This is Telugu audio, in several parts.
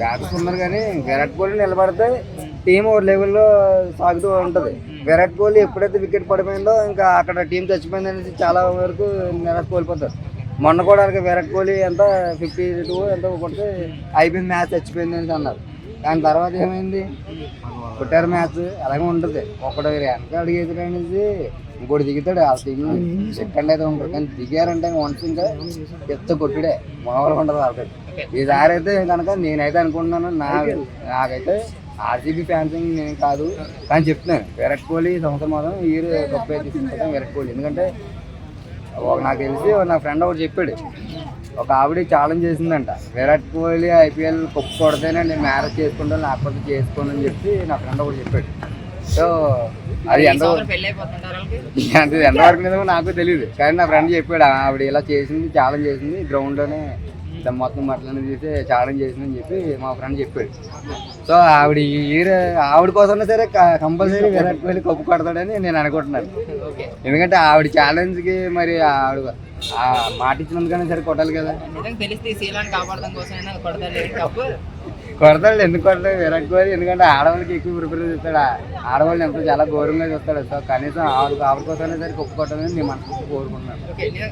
బ్యాటర్స్ ఉన్నారు కానీ విరాట్ కోహ్లీ నిలబడితే టీం ఓ లెవెల్లో సాగుతూ ఉంటుంది. విరాట్ కోహ్లీ ఎప్పుడైతే వికెట్ పడిపోయిందో ఇంకా అక్కడ టీం చచ్చిపోయింది అనేసి చాలా వరకు నిరాశ కోల్పోతారు మొన్న కూడా విరాట్ కోహ్లీ ఎంత ఫిఫ్టీ టూ ఎంత కొడితే అయిపోయింది మ్యాచ్ చచ్చిపోయింది అనేసి అన్నారు. దాని తర్వాత ఏమైంది? కొట్టారు మ్యాచ్. అలాగే ఉంటుంది. ఒకడు వెనక అడిగేది అనేసి ఇంకోటి దిగుతాడు. ఆ టీం సెకండ్ అయితే ఉంటారు కానీ దిగారంటే వన్స్ ఇంకా ఎత్త కొట్టుడే. మామూలుగా ఉండదు వాళ్ళకి. ఈసారి అయితే కనుక నేనైతే అనుకుంటున్నాను నా నాకైతే ఆర్సీబీ ఫ్యాన్స్ నేను కాదు. కానీ చెప్తున్నాను విరాట్ కోహ్లీ సంవత్సరం మాత్రం ఇయర్ గొప్ప తీసుకుంటాం విరాట్ కోహ్లీ. ఎందుకంటే ఒక నాకు తెలిసి నా ఫ్రెండ్ ఒకటి చెప్పాడు ఒక ఆవిడ ఛాలెంజ్ చేసిందంట. విరాట్ కోహ్లీ ఐపీఎల్ కప్పు కొడితేనే నేను మ్యారేజ్ చేసుకుంటాను లేకపోతే చేసుకోను అని చెప్పి నా ఫ్రెండ్ ఒకటి చెప్పాడు. సో అది ఎంత అంటే ఎంతవరకు నిజమో నాకు తెలియదు కానీ నా ఫ్రెండ్ చెప్పాడు ఆవిడ ఇలా చేసింది ఛాలెంజ్ చేసింది గ్రౌండ్లోనే దాన్ని మొత్తం మట్లని తీసి ఛాలెంజ్ చేసిందని చెప్పి మా ఫ్రెండ్ చెప్పాడు. సో ఆవిడ ఇయర్ ఆవిడ కోసమైనా సరే కంపల్సరీ విరాట్ కోహ్లీ కప్పు కొడతాడని నేను అనుకుంటున్నాను. ఎందుకంటే ఆవిడ ఛాలెంజ్కి మరి ఆవిడ ఆ మాట ఇచ్చినందుకైనా సరే కొట్టాలి కదా. తెలిస్తే కాపాడడం కప్పు కొడతాడు ఎందుకు కొడతాడు? విరాట్ కోహ్లీ ఎందుకంటే ఆడవాళ్ళకి ఎక్కువ ప్రిఫరెన్స్ ఇస్తాడు ఆడవాళ్ళని ఎంతో చాలా గౌరవంగా చూస్తాడు. సో కనీసం ఆవిడ ఆవిడ కోసమైనా సరే కప్పు కొట్టాలని నేను మనసు కోరుకుంటున్నాను.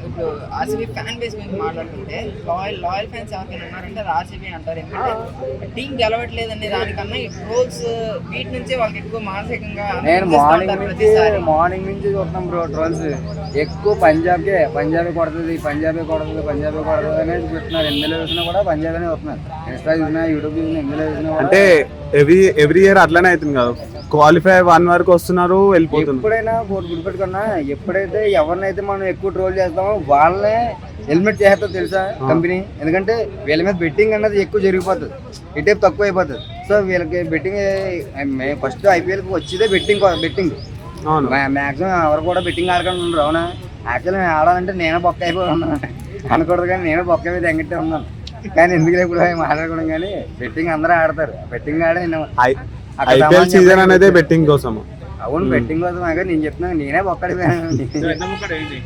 ఇప్పుడు ఆర్సీబీ ఫ్యాన్ బేస్ గురించి మాట్లాడుకుంటే లాయల్ లాయల్ ఫ్యాన్స్ ఎవరికైనా ఉన్నారంటే అది ఆర్సీబీ అంటారు. ఎందుకంటే టీం గెలవట్లేదు అనే దానికన్నా ఈ ట్రోల్స్ వీటి నుంచే వాళ్ళకి ఎక్కువ మానసికంగా నేను మార్నింగ్ నుంచి. మార్నింగ్ నుంచి చూస్తున్నాం బ్రో ట్రోల్స్ ఎక్కువ పంజాబ్కే పంజాబే కొడుతుంది పంజాబే కొడుతుంది పంజాబే కొడుతుంది అనేది చెప్తున్నారు. ఎందులో చూసినా కూడా పంజాబ్ అనే వస్తున్నారు ఇన్స్టా చూసినా యూట్యూబ్ చూసినా అంటే ఎవ్రీ ఎవ్రీ ఇయర్ అట్లనే అవుతుంది కదా. క్వాలిఫై వన్ వరకు వస్తున్నారు వెళ్ళిపోతున్నారు. ఎప్పుడైనా గుర్తుపెట్టుకున్నా ఎప్పుడైతే ఎవరినైతే మనం ఎక్కువ ట్రోల్ చేస్తామో వాళ్ళనే హెల్మెట్ చేస్తాం తెలుసా కంపెనీ? ఎందుకంటే వీళ్ళ మీద బెట్టింగ్ అన్నది ఎక్కువ జరిగిపోతుంది. ఇటేపు తక్కువ అయిపోతుంది సో వీళ్ళకి బెట్టింగ్ ఫస్ట్ ఐపీఎల్కి వచ్చేదే బెట్టింగ్ బెట్టింగ్ అవును. మ్యాక్సిమం ఎవరు కూడా బెట్టింగ్ ఆడకుండా ఉండరు అవునా? యాక్చువల్లీ నేను ఆడాలంటే నేనే బొక్క అయిపోయి ఉన్నాను. అనకూడదు కానీ నేను బొక్క మీద ఎంగట్టే ఉన్నాను. కానీ ఎందుకు ఇప్పుడు మాట్లాడుకోవడం కానీ బెట్టింగ్ అందరూ ఆడతారు. బెట్టింగ్ ఆడే ఐపీఎల్ సీజన్. అనేది బెట్టింగ్ కోసం అవును బెట్టింగ్ కోసం నేను చెప్తున్నాను నేనే బొక్కడిపోయాను